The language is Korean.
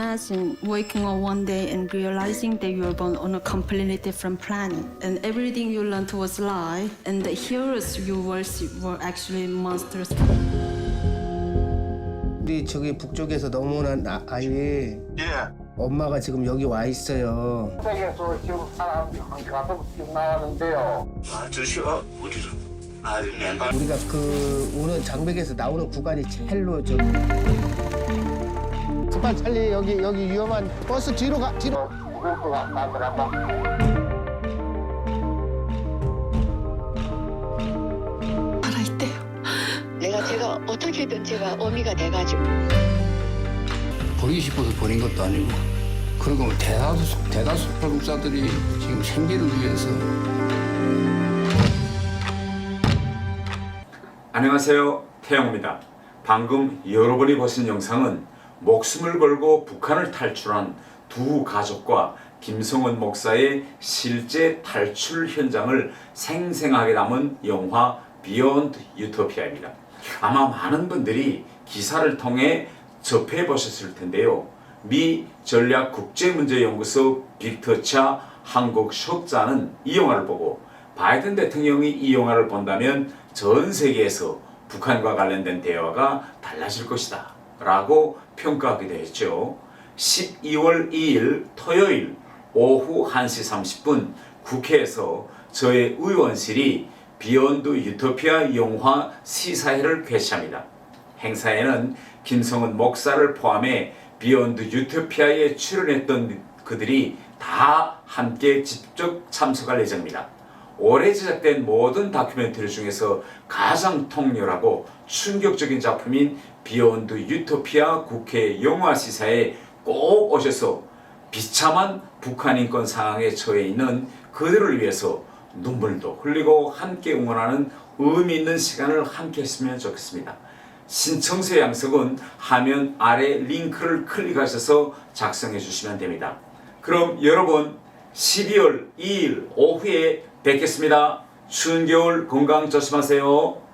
imagine waking up one day and realizing that you were born on a completely different planet and everything you learned was lie and the heroes you worship were actually monsters. 우리 저기 북쪽에서 넘어오는 아, 아이 예. 엄마가 지금 여기 와 있어요. 세계에서 지금 사람 가서 지금 나왔는데요. 아, 저씨가 어디서? 아, 맨발 우리가 그 오는 장백에서 나오는 구간이 첼로 저 스파 찰리 여기 여기 위험한 버스 뒤로 가 뒤로 같더라고. 살아있대요. 내가 제가 어떻게든 제가 어미가 돼가지고 버리고 싶어서 버린 것도 아니고 그리고 뭐 대다수 대다수 탈북자들이 지금 생계를 위해서 안녕하세요. 태영입니다. 방금 여러분이 보신 영상은 목숨을 걸고 북한을 탈출한 두 가족과 김성원 목사의 실제 탈출 현장을 생생하게 담은 영화 비욘드 유토피아입니다. 아마 많은 분들이 기사를 통해 접해 보셨을 텐데요. 미 전략 국제문제연구소 빅터차 한국 석자는 이 영화를 보고 바이든 대통령이 이 영화를 본다면 전 세계에서 북한과 관련된 대화가 달라질 것이다 라고 평가하기도 했죠. 12월 2일 토요일 오후 1시 30분 국회에서 저의 의원실이 비욘드 유토피아 영화 시사회를 개최합니다. 행사에는 김성은 목사를 포함해 비욘드 유토피아에 출연했던 그들이 다 함께 직접 참석할 예정입니다. 올해 제작된 모든 다큐멘터리 중에서 가장 통렬하고 충격적인 작품인 비욘드 유토피아 국회 영화 시사에 꼭 오셔서 비참한 북한 인권 상황에 처해 있는 그들을 위해서 눈물도 흘리고 함께 응원하는 의미 있는 시간을 함께 했으면 좋겠습니다. 신청서 양석은 화면 아래 링크를 클릭하셔서 작성해 주시면 됩니다. 그럼 여러분 12월 2일 오후에 뵙겠습니다. 추운 겨울 건강 조심하세요.